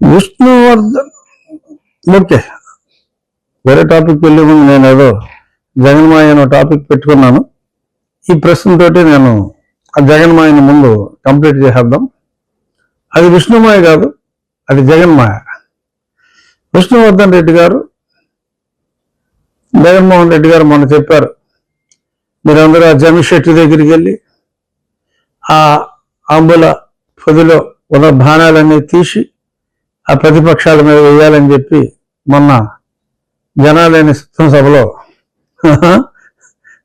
Vishnuvardhan. Okay. వేరే topic వెళ్ళే ముందు నేను ఏదో జగన్మాయ అనే టాపిక్ పెట్టుకున్నాను. ఈ ప్రశ్నతోటి నేను ఆ జగన్మాయని ముందు కంప్లీట్ చేసేద్దాం. అది విష్ణుమాయ కాదు అది జగన్మాయ. విష్ణువర్ధన్ రెడ్డి గారు జగన్మోహన్ రెడ్డి గారు మొన్న చెప్పారు మీరందరూ ఆ జమిషెట్టి దగ్గరికి వెళ్ళి ఆ అంబుల పొదిలో ఉన్న బాణాలన్నీ తీసి ఆ ప్రతిపక్షాల మీద వేయాలని చెప్పి మొన్న జనాలేని సిద్ధం సభలో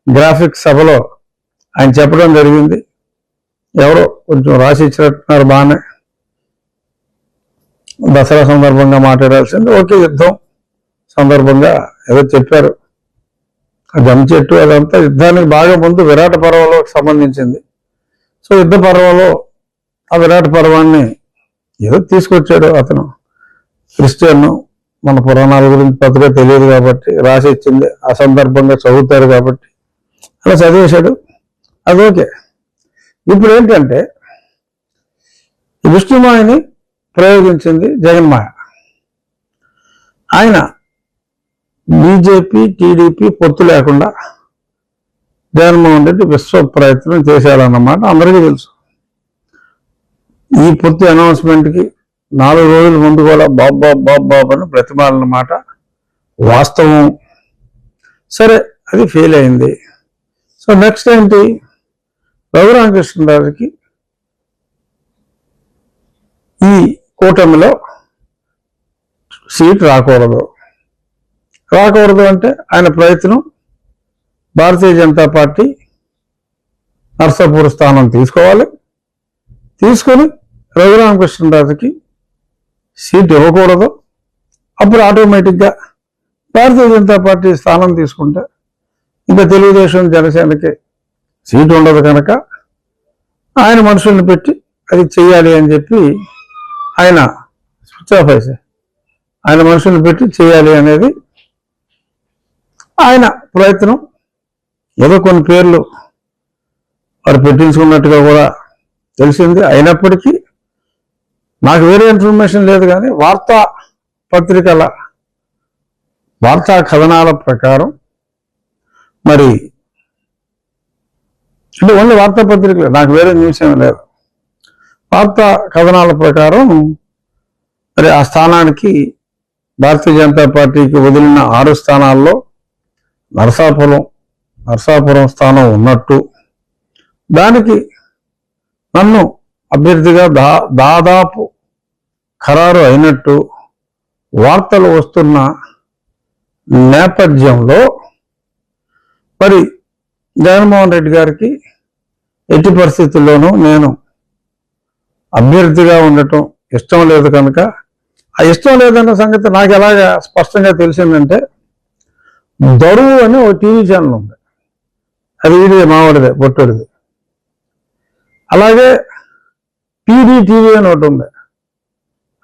గ్రాఫిక్ సభలో ఆయన చెప్పడం జరిగింది. ఎవరో కొంచెం రాసి ఇచ్చినట్టున్నారు బాగానే. దసరా సందర్భంగా మాట్లాడాల్సింది. ఓకే యుద్ధం సందర్భంగా ఏదో చెప్పారు. ఆ జమ చెట్టు అదంతా యుద్ధానికి బాగా ముందు విరాట పర్వంలో సంబంధించింది. సో యుద్ధ పర్వంలో ఆ విరాట పర్వాన్ని ఏదో తీసుకొచ్చాడు అతను. క్రిస్టియన్ మన పురాణాల గురించి పెద్దగా తెలియదు కాబట్టి రాసి ఇచ్చింది. ఆ సందర్భంగా చదువుతారు కాబట్టి అలా చదివేశాడు. అది ఓకే. ఇప్పుడు ఏంటంటే విష్ణుమాయని ప్రయోగించింది జగన్మాయ. ఆయన బీజేపీ టీడీపీ పొత్తు లేకుండా జగన్మోహన్ రెడ్డి విశ్వ ప్రయత్నం చేశాడన్నమాట అందరికీ తెలుసు. ఈ పొత్తు అనౌన్స్మెంట్కి నాలుగు రోజుల ముందు కూడా బాబ్ బాబ్ బాబ్ బాబ్ అని ప్రతిమాలన్నమాట వాస్తవం. సరే అది ఫెయిల్ అయింది. సో నెక్స్ట్ ఏంటి? రఘురామకృష్ణరాజుకి ఈ కూటమిలో సీట్ రాకూడదు. రాకూడదు అంటే ఆయన ప్రయత్నం భారతీయ జనతా పార్టీ నర్సాపూర్ స్థానం తీసుకోవాలి. తీసుకొని రఘురామకృష్ణరాజుకి సీట్ ఇవ్వకూడదు. అప్పుడు ఆటోమేటిక్గా భారతీయ జనతా పార్టీ స్థానం తీసుకుంటే ఇంకా తెలుగుదేశం జనసేనకి సీటు ఉండదు కనుక ఆయన మనుషుల్ని పెట్టి అది చేయాలి అని చెప్పి ఆయన స్విచ్ ఆఫ్ అయితే ఆయన మనుషుల్ని పెట్టి చేయాలి అనేది ఆయన ప్రయత్నం. ఏదో కొన్ని పేర్లు వారు పెట్టించుకున్నట్టుగా కూడా తెలిసింది. అయినప్పటికీ నాకు వేరే ఇన్ఫర్మేషన్ లేదు కానీ వార్తా పత్రికల వార్తా కథనాల ప్రకారం మరి అంటే ఓన్లీ వార్తాపత్రికలు నాకు వేరే న్యూస్ ఏమీ లేదు. వార్తా కథనాల ప్రకారం మరి ఆ స్థానానికి భారతీయ జనతా పార్టీకి వదిలిన ఆరు స్థానాల్లో నరసాపురం నరసాపురం స్థానం ఉన్నట్టు. దానికి నన్ను అభ్యర్థిగా దా దాదాపు ఖరారు అయినట్టు వార్తలు వస్తున్న నేపథ్యంలో మరి జగన్మోహన్ రెడ్డి గారికి ఎట్టి పరిస్థితుల్లోనూ నేను అభ్యర్థిగా ఉండటం ఇష్టం లేదు కనుక ఆ ఇష్టం లేదన్న సంగతి నాకు ఎలాగా స్పష్టంగా తెలిసిందంటే దరువు అని ఒక టీవీ ఛానల్ ఉంది. అది ఇది మావాడిదే పొట్టుడిది అలాగే పీడీ టీవీ అని ఒకటి ఉంది.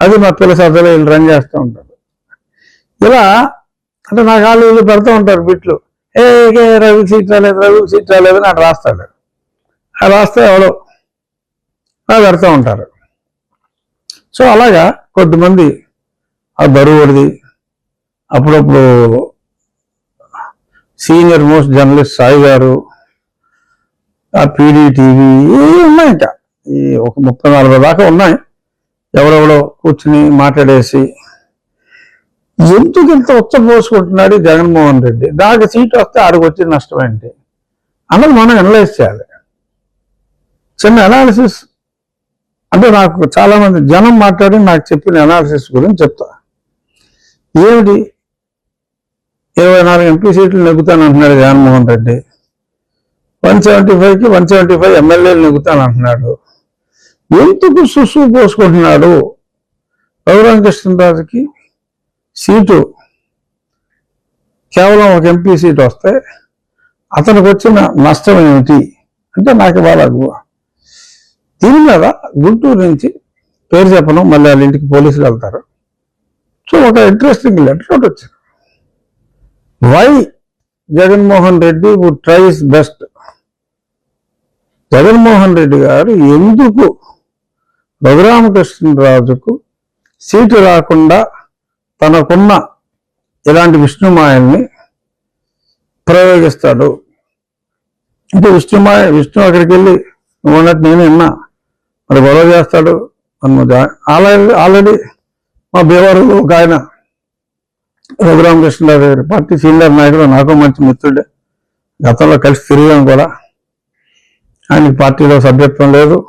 అది మా పిల్ల సభలో వీళ్ళు రన్ చేస్తూ ఉంటారు. ఇలా అంటే నా కాళ్ళు పెడుతూ ఉంటారు బిట్లు. ఏ రవి సీట్ రాలేదు రవి సీట్ రాలేదు అని అటు రాస్తాడు. ఆ రాస్తే ఎవడో అలా పెడతా ఉంటారు. సో అలాగా కొద్దిమంది ఆ బరువుడిది అప్పుడప్పుడు సీనియర్ మోస్ట్ జర్నలిస్ట్ సాయి గారు ఆ పీడీ టీవీ ఉన్నాయంట. ఈ ఒక ముప్పై నలభై దాకా ఉన్నాయి. ఎవరెవడో కూర్చుని మాట్లాడేసి ఎందుకు ఇంత ఉచ్చపోసుకుంటున్నాడు జగన్మోహన్ రెడ్డి? దానికి సీట్ వస్తే ఆడికి వచ్చే నష్టం ఏంటి? అన్నది మనం అనలైజ్ చేయాలి. చిన్న అనాలిసిస్ అంటే నాకు చాలామంది జనం మాట్లాడి నాకు చెప్పిన అనాలిసిస్ గురించి చెప్తా. ఏమిటి? ఇరవై నాలుగు ఎంపీ సీట్లు నెగ్గుతాను అంటున్నాడు జగన్మోహన్ రెడ్డి. వన్ సెవెంటీ ఫైవ్కి వన్ సెవెంటీ ఫైవ్ ఎమ్మెల్యేలు నెగ్గుతాను అంటున్నాడు ఎందుకు సుసు పోసుకుంటున్నాడు? రఘురామకృష్ణరాజుకి సీటు. కేవలం ఒక ఎంపీ సీట్ వస్తే అతనికి వచ్చిన నష్టం ఏమిటి అంటే నాకు బాగా దీని మీద గుంటూరు నుంచి పేరు చెప్పను మళ్ళీ వాళ్ళ ఇంటికి పోలీసులు వెళ్తారు. సో ఒక ఇంట్రెస్టింగ్ లెటర్ ఒకటి వచ్చింది. Why Jaganmohan Reddy would tries best. Jaganmohan Reddy గారు ఎందుకు రఘురామకృష్ణరాజుకు సీటు రాకుండా తనకున్న ఇలాంటి విష్ణుమాయల్ని ప్రయోగిస్తాడు. అంటే విష్ణుమాయ విష్ణు అక్కడికి వెళ్ళి నువ్వు అన్నట్టు నేను విన్నా మరి గొడవ చేస్తాడు. ఆల్రెడీ ఆల్రెడీ మా భీమవరం ఒక ఆయన రఘురామకృష్ణరావు గారి పార్టీ సీనియర్ నాయకుడు నాకు మంచి మిత్రుడే. గతంలో కలిసి తిరిగాను కూడా. ఆయనకి పార్టీలో సభ్యత్వం లేదు.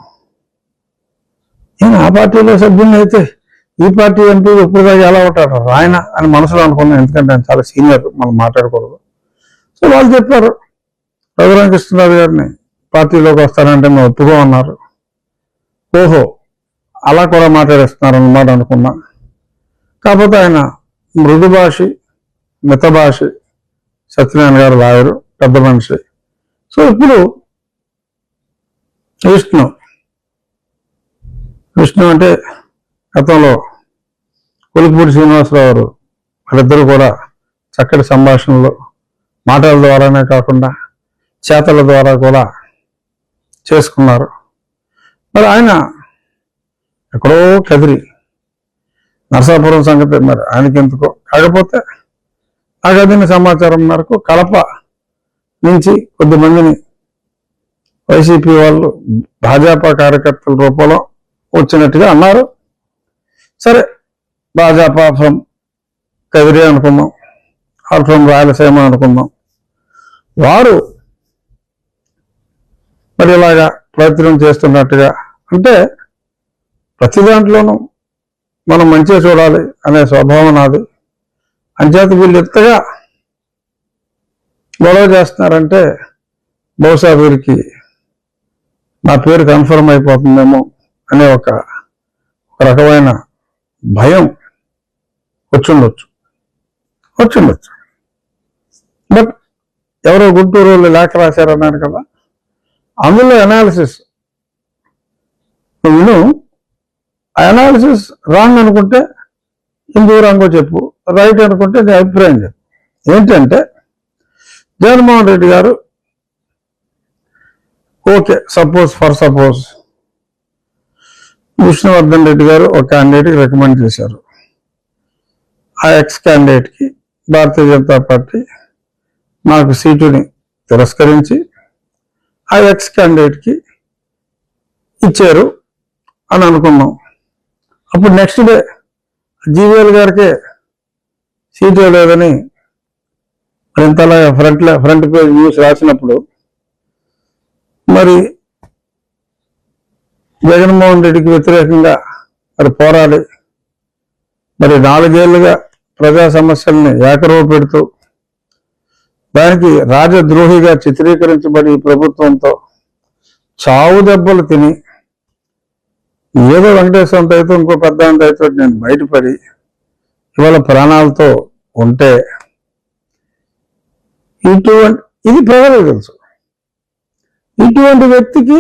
పార్టీలో సభ్యుని అయితే ఈ పార్టీ ఎంపీ ఇప్పుడు ఎలా ఉంటాడు ఆయన అని మనసులో అనుకున్నాను. ఎందుకంటే ఆయన చాలా సీనియర్ మనం మాట్లాడకూడదు సో వాళ్ళు చెప్పారు రఘురామకృష్ణరావు గారిని పార్టీలోకి వస్తారంటే మేము ఉన్నారు ఓహో అలా కూడా మాట్లాడేస్తున్నారు అన్నమాట అనుకున్నా. కాకపోతే ఆయన మృదు భాషి మిత భాషి సత్యనారాయణ గారు లాయరు పెద్ద మనిషి. సో ఇప్పుడు విష్ణు విష్ణు అంటే గతంలో కొలిపూడి శ్రీనివాసరావు గారు వాళ్ళిద్దరూ కూడా చక్కటి సంభాషణలు మాటల ద్వారానే కాకుండా చేతల ద్వారా కూడా చేసుకున్నారు. మరి ఆయన ఎక్కడో కదిరి. నరసాపురం సంగతి మరి ఆయనకి ఎందుకో కాకపోతే నాకు అందిన సమాచారం మేరకు కడప నుంచి కొద్దిమందిని వైసీపీ వాళ్ళు భాజపా కార్యకర్తల రూపంలో వచ్చినట్టుగా అన్నారు. సరే భాజపా ఫ్రమ్ కదిరి అనుకుందాం. ఆర్ ఫ్రమ్ రాయలసీమ అనుకుందాం. వారు మరి ఇలాగా ప్రయత్నం చేస్తున్నట్టుగా అంటే ప్రతి దాంట్లోనూ మనం మంచిగా చూడాలి అనే స్వభావం నాది. అంచేత వీళ్ళు ఎంతగా గొడవ చేస్తున్నారంటే బహుశా వీరికి నా పేరు కన్ఫర్మ్ అయిపోతుందేమో. అనే ఒక ఒక రకమైన భయం వచ్చుండొచ్చు. వచ్చిండొచ్చు. బట్ ఎవరో గుంటూరు వాళ్ళు లేఖ రాశారన్నాడు కదా అందులో అనాలిసిస్ నువ్వు అనాలిసిస్ రాంగ్ అనుకుంటే హిందూ రాంగో చెప్పు. రైట్ అనుకుంటే నీ అభిప్రాయం చెప్పు. ఏంటంటే జగన్మోహన్ రెడ్డి గారు okay suppose for suppose Vishnuvardhan Reddy గారు ఒక క్యాండిడేట్కి రికమెండ్ చేశారు. ఆ ఎక్స్ క్యాండిడేట్కి భారతీయ జనతా పార్టీ నాకు సీటుని తిరస్కరించి ఆ ఎక్స్ క్యాండిడేట్కి ఇచ్చారు అని అనుకున్నాం. అప్పుడు నెక్స్ట్ డే జీవీఎల్ గారికే సీటు లేదని మరింతలా ఫ్రంట్లో ఫ్రంట్ ఫ్రంట్ పేజ్ న్యూస్ రాసినప్పుడు మరి జగన్మోహన్ రెడ్డికి వ్యతిరేకంగా మరి పోరాడి మరి నాలుగేళ్ళుగా ప్రజా సమస్యల్ని ఏకరవ పెడుతూ దానికి రాజద్రోహిగా చిత్రీకరించబడి ప్రభుత్వంతో చావు దెబ్బలు తిని ఏదో వెంకటేశ్వరంతో అయితే ఇంకో పెద్ద అయితే నేను బయటపడి ఇవాళ ప్రాణాలతో ఉంటే ఇటువంటి ఇది ప్రజలకు తెలుసు. ఇటువంటి వ్యక్తికి